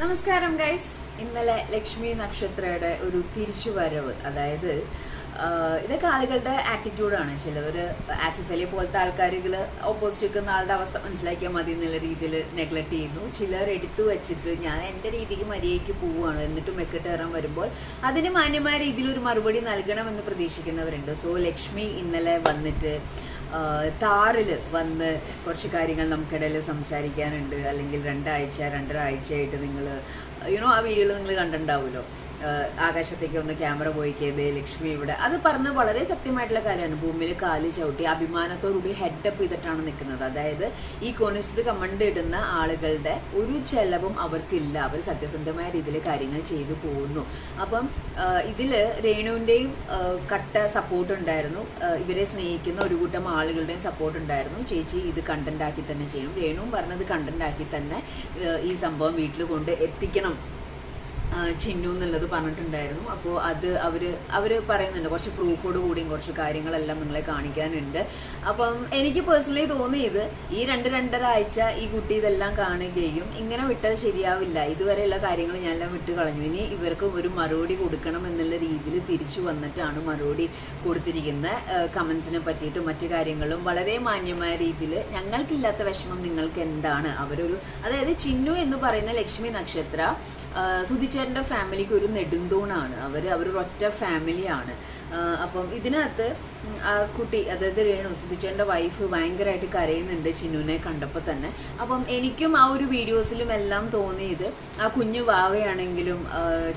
നമസ്കാരം ഗൈസ് ഇന്നലെ ലക്ഷ്മി നക്ഷത്രയുടെ ഒരു തിരിച്ചുവരവ് അതായത് ഇതൊക്കെ ആളുകളുടെ ആറ്റിറ്റ്യൂഡാണ് ചിലവർ ആസിഫലി പോലത്തെ ആൾക്കാരുകൾ ഓപ്പോസിറ്റ് നിൽക്കുന്ന ആളുടെ അവസ്ഥ മനസ്സിലാക്കിയാൽ മതി എന്നുള്ള രീതിയിൽ നെഗ്ലക്ട് ചെയ്യുന്നു. ചിലർ എടുത്തു വെച്ചിട്ട് ഞാൻ എന്റെ രീതിക്ക് മര്യാദയ്ക്ക് പോവുകയാണ്. എന്നിട്ടും കയറാൻ വരുമ്പോൾ അതിന് മാന്യമായ രീതിയിൽ ഒരു മറുപടി നൽകണമെന്ന് പ്രതീക്ഷിക്കുന്നവരുണ്ട്. സോ ലക്ഷ്മി ഇന്നലെ വന്നിട്ട് താറിൽ വന്ന് കുറച്ച് കാര്യങ്ങൾ നമുക്കിടയിൽ സംസാരിക്കാനുണ്ട്. അല്ലെങ്കിൽ രണ്ടാഴ്ച രണ്ടര ആഴ്ചയായിട്ട് നിങ്ങൾ യുനോ ആ വീഡിയോയിൽ നിങ്ങൾ കണ്ടിട്ടുണ്ടാവുമല്ലോ. ആകാശത്തേക്ക് ഒന്ന് ക്യാമറ പോയിക്കത് ലക്ഷ്മി ഇവിടെ. അത് പറഞ്ഞ വളരെ സത്യമായിട്ടുള്ള കാര്യമാണ്. ഭൂമിയിൽ കാൽ ചവിട്ടി അഭിമാനത്തോടുകൂടി ഹെഡപ്പ് ചെയ്തിട്ടാണ് നിൽക്കുന്നത്. അതായത് ഈ കോണിസ്റ്റ് കമണ്ട് ഇടുന്ന ആളുകളുടെ ഒരു ചെലവും അവർക്കില്ല. അവർ സത്യസന്ധമായ രീതിയിൽ കാര്യങ്ങൾ ചെയ്തു പോകുന്നു. അപ്പം ഇതിൽ രേണുവിന്റെയും കട്ട സപ്പോർട്ട് ഉണ്ടായിരുന്നു. ഇവരെ സ്നേഹിക്കുന്ന ഒരു കൂട്ടം ആളുകളുടെയും സപ്പോർട്ട് ഉണ്ടായിരുന്നു. ചേച്ചി ഇത് കണ്ടന്റ് ആക്കി തന്നെ ചെയ്യണം രേണുവും പറഞ്ഞത് കണ്ടന്റ് ആക്കി തന്നെ ഈ സംഭവം വീട്ടിൽ കൊണ്ട് എത്തിക്കണം. ചിന്നു എന്നുള്ളത് പറഞ്ഞിട്ടുണ്ടായിരുന്നു. അപ്പോൾ അത് അവർ അവർ പറയുന്നുണ്ട്. കുറച്ച് പ്രൂഫോട് കൂടിയും കുറച്ച് കാര്യങ്ങളെല്ലാം നിങ്ങളെ കാണിക്കാനുണ്ട്. അപ്പം എനിക്ക് പേഴ്സണലി തോന്നിയത് ഈ രണ്ട് രണ്ടര ആഴ്ച ഈ കുട്ടി ഇതെല്ലാം കാണുകയും ഇങ്ങനെ വിട്ടാൽ ശരിയാവില്ല. ഇതുവരെയുള്ള കാര്യങ്ങൾ ഞാനെല്ലാം വിട്ട് കളഞ്ഞു. ഇനി ഇവർക്ക് ഒരു മറുപടി കൊടുക്കണം എന്നുള്ള രീതിയിൽ തിരിച്ചു വന്നിട്ടാണ് മറുപടി കൊടുത്തിരിക്കുന്ന കമൻസിനെ പറ്റിയിട്ടും മറ്റു കാര്യങ്ങളും. വളരെ മാന്യമായ രീതിയിൽ ഞങ്ങൾക്കില്ലാത്ത വിഷമം നിങ്ങൾക്ക് എന്താണ്? അവരൊരു അതായത് ചിന്നു എന്ന് പറയുന്ന ലക്ഷ്മി നക്ഷത്ര ആ, സുധിച്ചേട്ടന്റെ ഫാമിലിക്ക് ഒരു നെടുന്തൂണാണ് അവർ ഒറ്റ ഫാമിലിയാണ് അപ്പം ഇതിനകത്ത് ആ കുട്ടി അതായത് രേണു സുധിച്ചേന്റെ വൈഫ് ഭയങ്കരമായിട്ട് കരയുന്നുണ്ട് ചിന്നുവിനെ കണ്ടപ്പോൾ തന്നെ. അപ്പം എനിക്കും ആ ഒരു വീഡിയോസിലും എല്ലാം തോന്നിയത് ആ കുഞ്ഞു വാവയാണെങ്കിലും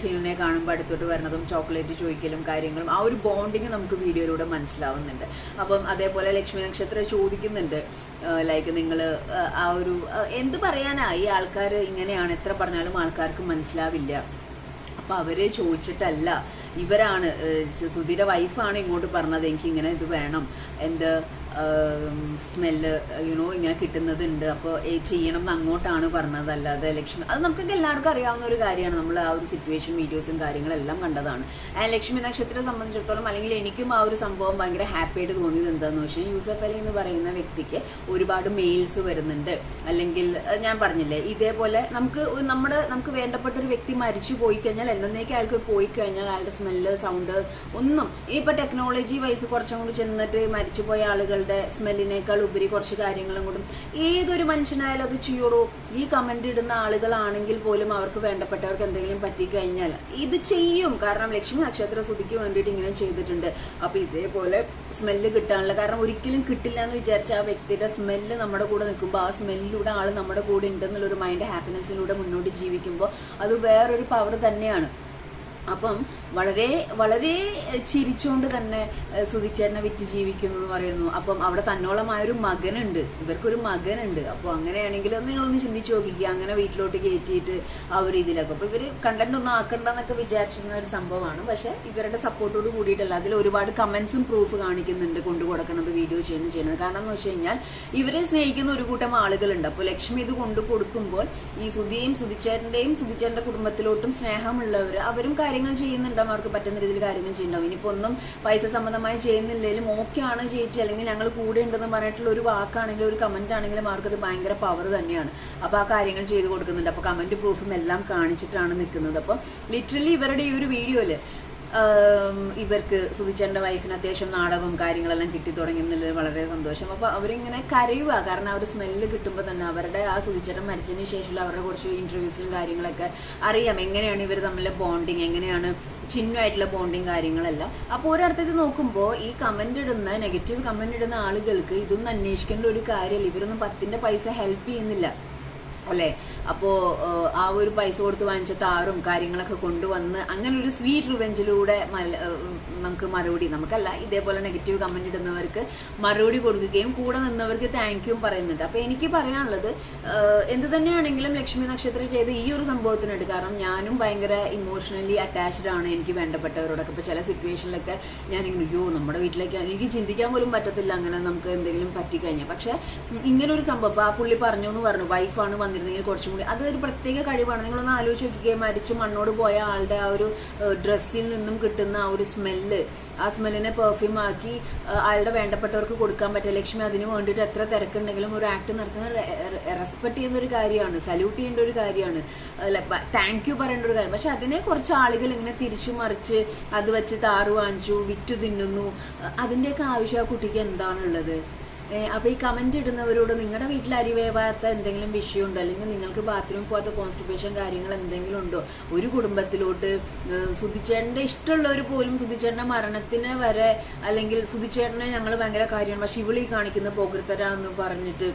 ചിനുവിനെ കാണുമ്പോൾ അടുത്തോട്ട് വരുന്നതും ചോക്ലേറ്റ് ചോദിക്കലും കാര്യങ്ങളും ആ ഒരു ബോണ്ടിങ് നമുക്ക് വീഡിയോയിലൂടെ മനസ്സിലാവുന്നുണ്ട്. അപ്പം അതേപോലെ ലക്ഷ്മി നക്ഷത്രം ചോദിക്കുന്നുണ്ട് ലൈക്ക് നിങ്ങൾ ആ ഒരു എന്ത് പറയാനാ? ഈ ആൾക്കാർ ഇങ്ങനെയാണ് എത്ര പറഞ്ഞാലും ആൾക്കാർക്ക് മനസ്സിലാവില്ല. അപ്പൊ അവർ ചോദിച്ചിട്ടല്ല. ഇവരാണ് സുധീര വൈഫാണ് ഇങ്ങോട്ട് പറഞ്ഞത്. എനിക്ക് ഇങ്ങനെ ഇത് വേണം. എന്ത് സ്മെല്ല് യുനോ ഇങ്ങനെ കിട്ടുന്നതുണ്ട്. അപ്പോൾ ചെയ്യണം എന്ന് അങ്ങോട്ടാണ് പറഞ്ഞത്. അല്ലാതെ ലക്ഷ്മി അത് നമുക്കൊക്കെ എല്ലാവർക്കും അറിയാവുന്ന ഒരു കാര്യമാണ്. നമ്മൾ ആ ഒരു സിറ്റുവേഷൻ വീഡിയോസും കാര്യങ്ങളെല്ലാം കണ്ടതാണ്. ആ ലക്ഷ്മി നക്ഷത്രത്തെ സംബന്ധിച്ചിടത്തോളം അല്ലെങ്കിൽ എനിക്കും ആ ഒരു സംഭവം ഭയങ്കര ഹാപ്പി ആയിട്ട് തോന്നിയത് എന്താണെന്ന് വെച്ചാൽ യൂസഫ് അലി എന്ന് പറയുന്ന വ്യക്തിക്ക് ഒരുപാട് മെയിൽസ് വരുന്നുണ്ട്. അല്ലെങ്കിൽ ഞാൻ പറഞ്ഞില്ലേ ഇതേപോലെ നമുക്ക് നമ്മുടെ നമുക്ക് വേണ്ടപ്പെട്ട ഒരു വ്യക്തി മരിച്ചു പോയി കഴിഞ്ഞാൽ എന്നേക്ക് അയാൾക്ക് പോയി കഴിഞ്ഞാൽ അയാളുടെ സ്മെല്ല് സൗണ്ട് ഒന്നും. ഇനിയിപ്പോൾ ടെക്നോളജി വൈസ് കുറച്ചും കൂടി ചെന്നിട്ട് മരിച്ചുപോയ ആളുകളുടെ സ്മെല്ലിനേക്കാൾ ഉപരി കുറച്ച് കാര്യങ്ങളും കൂടും. ഏതൊരു മനുഷ്യനായാലും അത് ചെയ്യോളൂ ഈ കമന്റ് ഇടുന്ന ആളുകളാണെങ്കിൽ പോലും അവർക്ക് വേണ്ടപ്പെട്ടവർക്ക് എന്തെങ്കിലും പറ്റിക്കഴിഞ്ഞാൽ ഇത് ചെയ്യും. കാരണം ലക്ഷ്മി നക്ഷത്ര സുതിക്ക് വേണ്ടിയിട്ട് ഇങ്ങനെ ചെയ്തിട്ടുണ്ട്. അപ്പൊ ഇതേപോലെ സ്മെല്ല് കിട്ടാനുള്ള കാരണം ഒരിക്കലും കിട്ടില്ല എന്ന് വിചാരിച്ച ആ വ്യക്തിയുടെ സ്മെല്ല് നമ്മുടെ കൂടെ നിൽക്കുമ്പോൾ ആ സ്മെല്ലിലൂടെ ആൾ നമ്മുടെ കൂടെ ഉണ്ടെന്നുള്ളൊരു മൈൻഡ് ഹാപ്പിനെസ്സിലൂടെ മുന്നോട്ട് ജീവിക്കുമ്പോൾ അത് വേറൊരു പവർ തന്നെയാണ്. അപ്പം വളരെ വളരെ ചിരിച്ചുകൊണ്ട് തന്നെ സുധിച്ചേട്ടനെ വിറ്റ് ജീവിക്കുന്നു എന്ന് പറയുന്നു. അപ്പം അവിടെ തന്നോളമായ ഒരു മകനുണ്ട്. ഇവർക്കൊരു മകനുണ്ട്. അപ്പോൾ അങ്ങനെയാണെങ്കിൽ നിങ്ങളൊന്ന് ചിന്തിച്ച് നോക്കിക്കുക അങ്ങനെ വീട്ടിലോട്ട് കയറ്റിയിട്ട് ആ ഒരു രീതിയിലൊക്കെ. അപ്പോൾ ഇവർ കണ്ടന്റ് ഒന്നും ആക്കണ്ടെന്നൊക്കെ വിചാരിച്ചിരുന്ന ഒരു സംഭവമാണ്. പക്ഷെ ഇവരുടെ സപ്പോർട്ടോട് കൂടിയിട്ടല്ല. അതിൽ ഒരുപാട് കമന്റ്സും പ്രൂഫ് കാണിക്കുന്നുണ്ട് കൊണ്ടു കൊടുക്കുന്നത് വീഡിയോ ചെയ്യുന്നത് ചെയ്യുന്നത്. കാരണം എന്ന് വെച്ച് കഴിഞ്ഞാൽ ഇവരെ സ്നേഹിക്കുന്ന ഒരു കൂട്ടം ആളുകളുണ്ട്. അപ്പോൾ ലക്ഷ്മി ഇത് കൊണ്ടു കൊടുക്കുമ്പോൾ ഈ സുധിയും സുധിച്ചേട്ടന്റെയും സുധിച്ചേട്ടന്റെ കുടുംബത്തിലോട്ടും സ്നേഹമുള്ളവർ അവരും കാര്യങ്ങൾ ചെയ്യുന്നുണ്ടാവും അവർക്ക് പറ്റുന്ന രീതിയിൽ കാര്യങ്ങൾ ചെയ്യുന്നുണ്ടാവും. ഇനിയിപ്പോ ഒന്നും പൈസ സംബന്ധമായി ചെയ്യുന്നില്ലെങ്കിലും ഓക്കെ ആണ് ചേച്ചി. അല്ലെങ്കിൽ ഞങ്ങൾ കൂടെ ഉണ്ടെന്ന് പറഞ്ഞിട്ടുള്ള ഒരു വാക്കാണെങ്കിലും ഒരു കമന്റ് ആണെങ്കിലും അവർക്കത് ഭയങ്കര പവർ തന്നെയാണ്. അപ്പൊ ആ കാര്യങ്ങൾ ചെയ്തു കൊടുക്കുന്നുണ്ട്. അപ്പൊ കമന്റ് പ്രൂഫും എല്ലാം കാണിച്ചിട്ടാണ് നിൽക്കുന്നത്. അപ്പൊ ലിറ്ററലി ഇവരുടെ ഈ ഒരു വീഡിയോയിൽ ഇവർക്ക് സുധിച്ചേട്ടന്റെ വൈഫിന് അത്യാവശ്യം നാടകവും കാര്യങ്ങളെല്ലാം കിട്ടി തുടങ്ങി എന്നുള്ളത് വളരെ സന്തോഷം. അപ്പൊ അവരിങ്ങനെ കരയുക കാരണം ആ ഒരു സ്മെല്ല് കിട്ടുമ്പോൾ തന്നെ അവരുടെ ആ സുധിച്ചേട്ടൻ മരിച്ചതിന് ശേഷമുള്ള അവരുടെ കുറച്ച് ഇന്റർവ്യൂസിലും കാര്യങ്ങളൊക്കെ അറിയാം. എങ്ങനെയാണ് ഇവർ തമ്മിലെ ബോണ്ടിങ് എങ്ങനെയാണ് ചിഹ്നമായിട്ടുള്ള ബോണ്ടിങ് കാര്യങ്ങളെല്ലാം. അപ്പോൾ ഒരർത്ഥത്തിൽ നോക്കുമ്പോൾ ഈ കമന്റ് ഇടുന്ന നെഗറ്റീവ് കമന്റ് ഇടുന്ന ആളുകൾക്ക് ഇതൊന്നും അന്വേഷിക്കേണ്ട ഒരു കാര്യമില്ല. ഇവരൊന്നും പത്തിന്റെ പൈസ ഹെൽപ്പ് ചെയ്യുന്നില്ല. അല്ലെ? അപ്പോ ആ ഒരു പൈസ കൊടുത്ത് വാങ്ങിച്ച താറും കാര്യങ്ങളൊക്കെ കൊണ്ടുവന്ന് അങ്ങനെ ഒരു സ്വീറ്റ് റിവെഞ്ചിലൂടെ നമുക്ക് മറുപടി നമുക്കല്ല ഇതേപോലെ നെഗറ്റീവ് കമന്റ് ഇടുന്നവർക്ക് മറുപടി കൊടുക്കുകയും കൂടെ നിന്നവർക്ക് താങ്ക് യു പറയുന്നുണ്ട്. അപ്പൊ എനിക്ക് പറയാനുള്ളത് എന്ത് തന്നെയാണെങ്കിലും ലക്ഷ്മി നക്ഷത്രം ചെയ്ത് ഈ ഒരു സംഭവത്തിനുണ്ട് കാരണം ഞാനും ഭയങ്കര ഇമോഷണലി അറ്റാച്ച്ഡ് ആണ് എനിക്ക് വേണ്ടപ്പെട്ടവരോടൊക്കെ. ഇപ്പൊ ചില സിറ്റുവേഷനിലൊക്കെ ഞാൻ ഇങ്ങനെ അയ്യോ നമ്മുടെ വീട്ടിലേക്ക് എനിക്ക് ചിന്തിക്കാൻ പോലും പറ്റത്തില്ല അങ്ങനെ നമുക്ക് എന്തെങ്കിലും പറ്റിക്കഴിഞ്ഞാൽ പക്ഷെ ഇങ്ങനെ ഒരു സംഭവം ആ പുള്ളി പറഞ്ഞു എന്ന് പറഞ്ഞു വൈഫാണ് വന്നിരുന്നെങ്കിൽ കുറച്ചുകൂടി കുറച്ചും കൂടി അതൊരു പ്രത്യേക കഴിവാണ്. നിങ്ങളൊന്ന് ആലോചിച്ച് നോക്കിക്കുക മരിച്ച് മണ്ണോട് പോയ ആളുടെ ആ ഒരു ഡ്രസ്സിൽ നിന്നും കിട്ടുന്ന ആ ഒരു സ്മെല്ല് ആ സ്മെല്ലിനെ പെർഫ്യൂം ആക്കി അയാളുടെ വേണ്ടപ്പെട്ടവർക്ക് കൊടുക്കാൻ പറ്റുക ലക്ഷ്മി അതിന് വേണ്ടിയിട്ട് എത്ര തിരക്കുണ്ടെങ്കിലും ഒരു ആക്ട് നടത്തുന്ന റെസ്പെക്ട് ചെയ്യുന്ന ഒരു കാര്യമാണ്. സല്യൂട്ട് ചെയ്യേണ്ട ഒരു കാര്യമാണ്. താങ്ക് യു പറയേണ്ട ഒരു കാര്യം. പക്ഷെ അതിനെ കുറച്ച് ആളുകൾ ഇങ്ങനെ തിരിച്ചു മറിച്ച് അത് വെച്ച് താറു വാങ്ങിച്ചു വിറ്റു തിന്നുന്നു. അതിന്റെയൊക്കെ ആവശ്യം ആ കുട്ടിക്ക് എന്താണുള്ളത്? അപ്പൊ ഈ കമന്റ് ഇടുന്നവരോട് നിങ്ങളുടെ വീട്ടിൽ അരിവേവാത്ത എന്തെങ്കിലും വിഷയമുണ്ടോ അല്ലെങ്കിൽ നിങ്ങൾക്ക് ബാത്റൂമിൽ പോകാത്ത കോൺസ്റ്റിപ്പേഷൻ കാര്യങ്ങൾ എന്തെങ്കിലും ഉണ്ടോ? ഒരു കുടുംബത്തിലോട്ട് സുധിച്ചേട്ടന്റെ ഇഷ്ടമുള്ളവർ പോലും സുധിച്ചേട്ടന്റെ മരണത്തിന് വരെ അല്ലെങ്കിൽ സുധിച്ചേട്ടനെ ഞങ്ങൾ ഭയങ്കര കാര്യമാണ്. പക്ഷെ ഇവിളി കാണിക്കുന്ന പോകൃത്തരാന്ന് പറഞ്ഞിട്ട്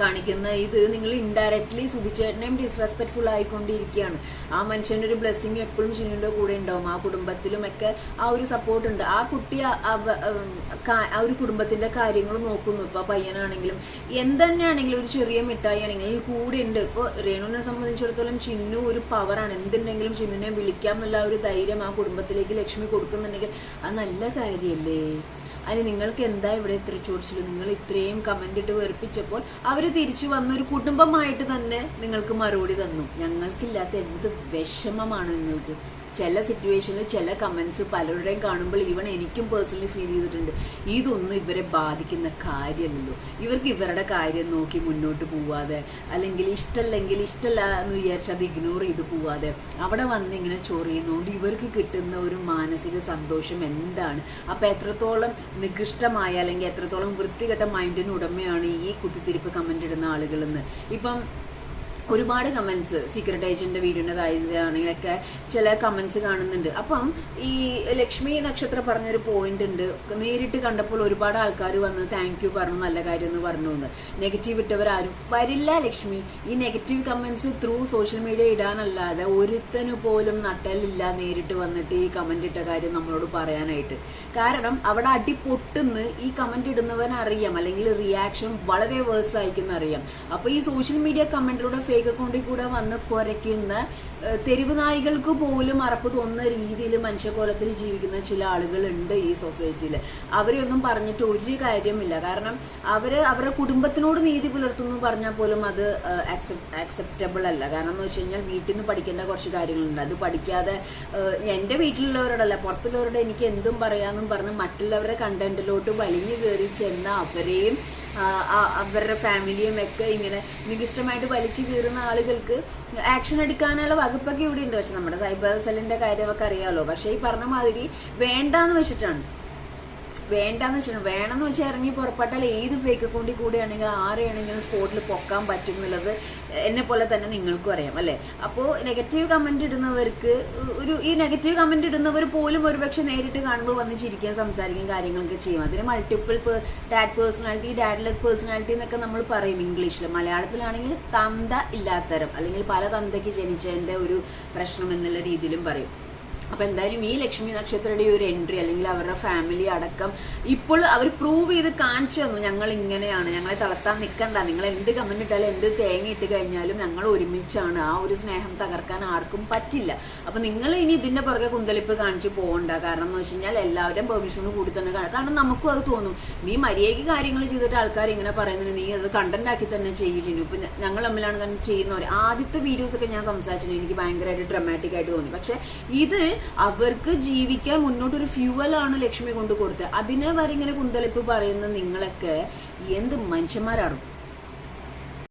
കാണിക്കുന്ന ഇത് നിങ്ങൾ ഇൻഡയറക്ട്ലി സുധിച്ചേട്ടനെയും ഡിസ്റെസ്പെക്ട്ഫുൾ ആയിക്കൊണ്ടിരിക്കുകയാണ്. ആ മനുഷ്യന്റെ ഒരു ബ്ലെസ്സിങ് എപ്പോഴും ചിന്നുന്റെ കൂടെ ഉണ്ടാവും. ആ കുടുംബത്തിലും ഒക്കെ ആ ഒരു സപ്പോർട്ട് ഉണ്ട്. ആ കുട്ടി ആ- ഒരു കുടുംബത്തിന്റെ കാര്യങ്ങൾ നോക്കുന്നു. ഇപ്പൊ പയ്യനാണെങ്കിലും എന്തെന്നെയാണെങ്കിലും ഒരു ചെറിയ മിഠായി ആണെങ്കിലും കൂടെ ഉണ്ട്. ഇപ്പൊ രേണുവിനെ സംബന്ധിച്ചിടത്തോളം ചിന്നു ഒരു പവറാണ് എന്തുണ്ടെങ്കിലും ചിന്നുനെ വിളിക്കാം എന്നുള്ള ഒരു ധൈര്യം ആ കുടുംബത്തിലേക്ക് ലക്ഷ്മി കൊടുക്കുന്നുണ്ടെങ്കിൽ അത് നല്ല കാര്യല്ലേ? അതിന് നിങ്ങൾക്ക് എന്താ ഇവിടെ ഇത്ര ചോദിച്ചില്ല നിങ്ങൾ ഇത്രയും കമന്റ് ഇട്ട് വെറുപ്പിച്ചപ്പോൾ അവർ തിരിച്ചു വന്ന ഒരു കുടുംബമായിട്ട് തന്നെ നിങ്ങൾക്ക് മറുപടി തന്നു. ഞങ്ങൾക്കില്ലാത്ത എന്ത് വിഷമമാണ് നിങ്ങൾക്ക്? ചില സിറ്റുവേഷനിൽ ചില കമൻസ് പലരുടെയും കാണുമ്പോൾ ഈവൺ എനിക്കും പേഴ്സണലി ഫീൽ ചെയ്തിട്ടുണ്ട്. ഇതൊന്നും ഇവരെ ബാധിക്കുന്ന കാര്യമല്ലല്ലോ. ഇവർക്ക് ഇവരുടെ കാര്യം നോക്കി മുന്നോട്ട് പോവാതെ അല്ലെങ്കിൽ ഇഷ്ടമല്ലെങ്കിൽ ഇഷ്ടമല്ല എന്ന് വിചാരിച്ച് അത് ഇഗ്നോർ ചെയ്ത് പോവാതെ അവിടെ വന്ന് ഇങ്ങനെ ചൊറിയുന്നതുകൊണ്ട് ഇവർക്ക് കിട്ടുന്ന ഒരു മാനസിക സന്തോഷം എന്താണ്? അപ്പോൾ എത്രത്തോളം നികൃഷ്ടമായ അല്ലെങ്കിൽ എത്രത്തോളം വൃത്തികെട്ട മൈൻഡിന് ഉടമയാണ് ഈ കുത്തിത്തിരിപ്പ് കമന്റ് ഇടുന്ന ആളുകളെന്ന്. ഇപ്പം ഒരുപാട് കമൻസ് സീക്രട്ട് ഏജന്റെ വീഡിയോന്റെ ആണെങ്കിലൊക്കെ ചില കമന്റ്സ് കാണുന്നുണ്ട്. അപ്പം ഈ ലക്ഷ്മി നക്ഷത്രം പറഞ്ഞൊരു പോയിന്റ് ഉണ്ട്. നേരിട്ട് കണ്ടപ്പോൾ ഒരുപാട് ആൾക്കാർ വന്ന് താങ്ക് യു പറഞ്ഞു നല്ല കാര്യം എന്ന് പറഞ്ഞു എന്ന്. നെഗറ്റീവ് ഇട്ടവരാരും വരില്ല ലക്ഷ്മി. ഈ negative comments through social media ഇടാനല്ലാതെ ഒരുത്തനു പോലും നട്ടലില്ല നേരിട്ട് വന്നിട്ട് ഈ കമന്റ് ഇട്ട കാര്യം നമ്മളോട് പറയാനായിട്ട്. കാരണം അവിടെ അടി പൊട്ടുന്ന് ഈ കമന്റ് ഇടുന്നവൻ അറിയാം. അല്ലെങ്കിൽ റിയാക്ഷൻ വളരെ വേഴ്സ് ആയിരിക്കും അറിയാം അപ്പൊ ഈ സോഷ്യൽ മീഡിയ കമന്റിലൂടെ ഫേക്ക് അക്കൗണ്ടിൽ കൂടെ വന്ന് കുറയ്ക്കുന്ന തെരുവ് നായികൾക്ക് പോലും മറപ്പ് തോന്നുന്ന രീതിയിൽ മനുഷ്യകോലത്തിൽ ജീവിക്കുന്ന ചില ആളുകളുണ്ട് ഈ സൊസൈറ്റിയിൽ. അവരെ ഒന്നും പറഞ്ഞിട്ട് ഒരു കാര്യമില്ല കാരണം അവർ അവരുടെ കുടുംബത്തിനോട് നീതി പുലർത്തുന്നു പറഞ്ഞാൽ പോലും അത് അക്സെപ്റ്റബിൾ അല്ല. കാരണം എന്ന് വെച്ച് കഴിഞ്ഞാൽ വീട്ടിൽ നിന്ന് പഠിക്കേണ്ട കുറച്ച് കാര്യങ്ങളുണ്ട്. അത് പഠിക്കാതെ എന്റെ വീട്ടിലുള്ളവരോടല്ല പുറത്തുള്ളവരോട് എനിക്ക് എന്തും പറയാന്നും പറഞ്ഞ് മറ്റുള്ളവരുടെ കണ്ടന്റിലോട്ട് വലിഞ്ഞു കയറി ചെന്ന അവരെയും അവരുടെ ഫാമിലിയും ഒക്കെ ഇങ്ങനെ ഇഷ്ടമായിട്ട് വലിച്ചു കീറുന്ന ആളുകൾക്ക് ആക്ഷൻ എടുക്കാനുള്ള വകുപ്പൊക്കെ ഇവിടെ ഉണ്ട്. പക്ഷെ നമ്മുടെ സൈബർ സെല്ലിന്റെ കാര്യമൊക്കെ അറിയാമല്ലോ പക്ഷേ ഈ പറഞ്ഞ മാതിരി വേണ്ടാന്ന് വെച്ചിട്ടാണ്. വേണ്ടാന്ന് വെച്ചാൽ വേണമെന്ന് വെച്ചാൽ ഇറങ്ങി പുറപ്പെട്ടാൽ ഏത് ഫേക്ക് അക്കൗണ്ടിൽ കൂടെയാണെങ്കിലും ആരെയാണെങ്കിലും സ്പോട്ടിൽ പൊക്കാൻ പറ്റും എന്നുള്ളത് എന്നെ പോലെ തന്നെ നിങ്ങൾക്കും അറിയാം അല്ലേ? അപ്പോൾ നെഗറ്റീവ് കമന്റ് ഇടുന്നവർക്ക് ഒരു ഈ നെഗറ്റീവ് കമന്റ് ഇടുന്നവർ പോലും ഒരുപക്ഷെ നേരിട്ട് കാണുമ്പോൾ വന്ന് ചിരിക്കാൻ സംസാരിക്കാൻ കാര്യങ്ങളൊക്കെ ചെയ്യും. അതിന് multiple dad personality dadless personality എന്നൊക്കെ നമ്മൾ പറയും ഇംഗ്ലീഷിൽ മലയാളത്തിലാണെങ്കിൽ തന്ത ഇല്ലാത്തരം അല്ലെങ്കിൽ പല തന്തയ്ക്ക് ജനിച്ചതിന്റെ ഒരു പ്രശ്നം എന്നുള്ള രീതിയിലും പറയും. അപ്പൊ എന്തായാലും ഈ ലക്ഷ്മി നക്ഷത്രയുടെ ഒരു എൻട്രി അല്ലെങ്കിൽ അവരുടെ ഫാമിലി അടക്കം ഇപ്പോൾ അവർ പ്രൂവ് ചെയ്ത് കാണിച്ചു തന്നു ഞങ്ങൾ ഇങ്ങനെയാണ് ഞങ്ങളെ തളർത്താൻ നിൽക്കണ്ട നിങ്ങൾ എന്ത് കമന്റ് ഇട്ടാലും എന്ത് തേങ്ങ ഇട്ട് കഴിഞ്ഞാലും ഞങ്ങൾ ഒരുമിച്ചാണ്. ആ ഒരു സ്നേഹം തകർക്കാൻ ആർക്കും പറ്റില്ല. അപ്പൊ നിങ്ങൾ ഇനി ഇതിന്റെ പുറകെ കുന്തളിപ്പ് കാണിച്ചു പോകണ്ട. കാരണം എന്ന് വെച്ച് കഴിഞ്ഞാൽ എല്ലാവരും പെർമിഷനോട് കൂടി തന്നെ കാണാം. കാരണം നമുക്കും അത് തോന്നും. നീ മര്യാദയ്ക്ക് കാര്യങ്ങൾ ചെയ്തിട്ട് ആൾക്കാർ ഇങ്ങനെ പറയുന്നത് നീ അത് കണ്ടന്റ് ആക്കി തന്നെ ചെയ്യുന്നു ഇപ്പൊ ഞങ്ങൾ തമ്മിലാണ് ചെയ്യുന്നവർ ആദ്യത്തെ വീഡിയോസ് ഒക്കെ ഞാൻ സംസാരിച്ചിട്ടുണ്ട്. എനിക്ക് ഭയങ്കരമായിട്ട് ഡ്രമാറ്റിക് ആയിട്ട് തോന്നി. പക്ഷെ ഇത് അവർക്ക് ജീവിക്കാൻ മുന്നോട്ടൊരു ആണ് ലക്ഷ്മി കൊണ്ട് കൊടുത്തത്. അതിനെ വരെ ഇങ്ങനെ കുന്തളിപ്പ് പറയുന്ന നിങ്ങളൊക്കെ എന്ത് മനുഷ്യന്മാരാണ്.